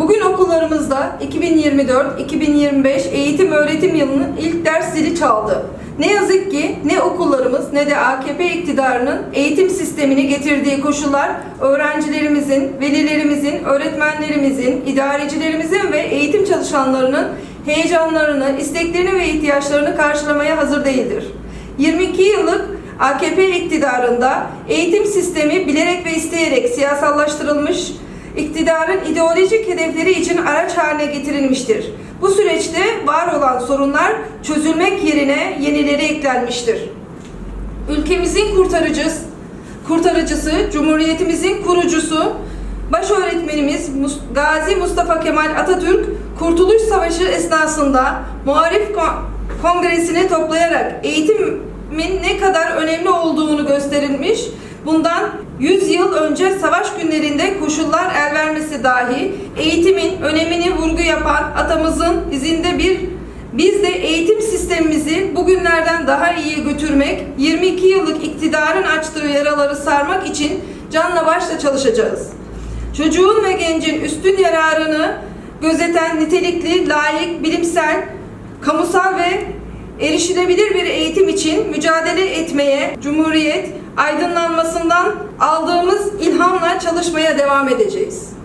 Bugün okullarımızda 2024-2025 eğitim öğretim yılının ilk ders zili çaldı. Ne yazık ki ne okullarımız ne de AKP iktidarının eğitim sistemini getirdiği koşullar öğrencilerimizin, velilerimizin, öğretmenlerimizin, idarecilerimizin ve eğitim çalışanlarının heyecanlarını, isteklerini ve ihtiyaçlarını karşılamaya hazır değildir. 22 yıllık AKP iktidarında eğitim sistemi bilerek ve isteyerek siyasallaştırılmış, iktidarın ideolojik hedefleri için araç haline getirilmiştir. Bu süreçte var olan sorunlar çözülmek yerine yenileri eklenmiştir. Ülkemizin kurtarıcısı, kurtarıcısı, Cumhuriyetimizin kurucusu, baş öğretmenimiz Gazi Mustafa Kemal Atatürk, Kurtuluş Savaşı esnasında Muharif Ko- Kongresini toplayarak eğitimin ne kadar önemli olduğunu gösterilmiş, bundan 100 yıl önce savaş günlerinde koşullar el vermesi dahi eğitimin önemini vurgu yapan atamızın izinde bir biz de eğitim sistemimizi bugünlerden daha iyiye götürmek, 22 yıllık iktidarın açtığı yaraları sarmak için canla başla çalışacağız. Çocuğun ve gencin üstün yararını gözeten nitelikli, layık, bilimsel, kamusal ve erişilebilir bir eğitim için mücadele etmeye, Cumhuriyet aydınlanmasından aldığımız ilhamla çalışmaya devam edeceğiz.